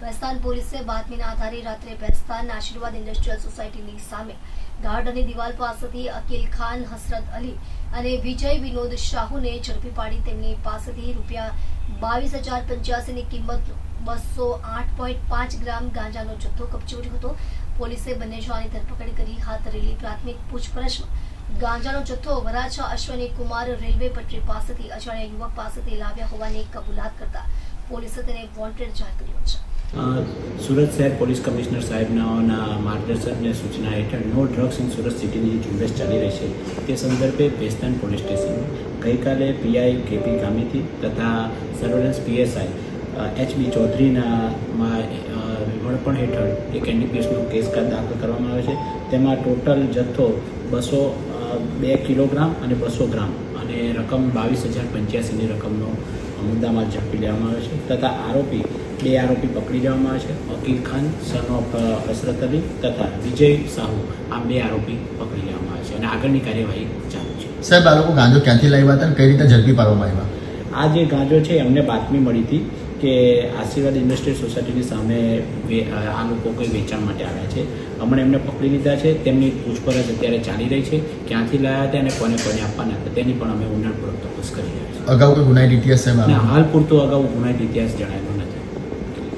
ભેસ્તાન પોલીસે બાતમીના આધારે રાત્રે ભેસ્તાન આશીર્વાદ ઇન્ડસ્ટ્રીયલ સોસાયટીની સામે ગાર્ડ અને દિવાલ પાસેથી અકીલ ખાન, હસરત અલી અને વિજય વિનોદ શાહુને ઝડપી પાડી તેમની પાસેથી રૂપિયા બાવીસ હજાર પંચ્યાસીની કિંમત બસો આઠ પોઈન્ટ પાંચ ગ્રામ ગાંજાનો જથ્થો કબજે કર્યો હતો. પોલીસે બંને જવાની ધરપકડ કરી હાથ ધરેલી પ્રાથમિક પૂછપરછમાં ગાંજાનો જથ્થો વરાછા અશ્વની કુમાર રેલવે પટરી પાસેથી અજાણ્યા યુવક પાસેથી લાવ્યા હોવાની કબૂલાત કરતા પોલીસે તેને વોન્ટેડ જાહેર કર્યો છે. સુરત શહેર પોલીસ કમિશનર સાહેબના માર્ગદર્શન સૂચના હેઠળ નો ડ્રગ્સ ઇન સુરત સિટીની ઝુંબેશ ચાલી રહી છે. તે સંદર્ભે ભેસ્તાન પોલીસ સ્ટેશન, ગઈકાલે પીઆઈ કેપી ગામીથી તથા સર્વેલન્સ પીએસઆઈ એચ બી ચૌધરીના વડપણ હેઠળ એક એનડીપીએસનો કેસ દાખલ કરવામાં આવે છે. તેમાં ટોટલ જથ્થો બસો બે કિલોગ્રામ અને બસો ગ્રામ અને રકમ બાવીસ હજાર પંચ્યાસીની રકમનો મુદ્દામાં ઝડપી લેવામાં આવે છે. તથા આરોપી બે આરોપી પકડી લેવામાં આવે છે. અકીલ ખાન સન ઓફ હસરત અલી તથા વિજય સાહુ આ બે આરોપી પકડી લેવામાં આવે છે અને આગળની કાર્યવાહી ચાલુ છે. સાહેબ આ લોકો ગાંજો ક્યાંથી લાવ્યા હતા કઈ રીતે ઝડપી પાડવામાં આવ્યા? આ જે ગાંજો છે એમને બાતમી મળી હતી કે આશીર્વાદ ઇન્ડસ્ટ્રીઝ સોસાયટીની સામે આ લોકો કોઈ વેચાણ માટે આવ્યા છે. હમણાં એમને પકડી લીધા છે તેમની પૂછપરછ અત્યારે ચાલી રહી છે ક્યાંથી લાવ્યા હતા અને કોને કોને આપવાના હતા તેની પણ અમે ઊંડાણપૂર્વક તપાસ કરી રહ્યા છીએ. અગાઉ કોઈ ગુનાહિત ઇતિહાસ? હાલ પૂરતો અગાઉ ગુનાહિત ઇતિહાસ જણાયેલો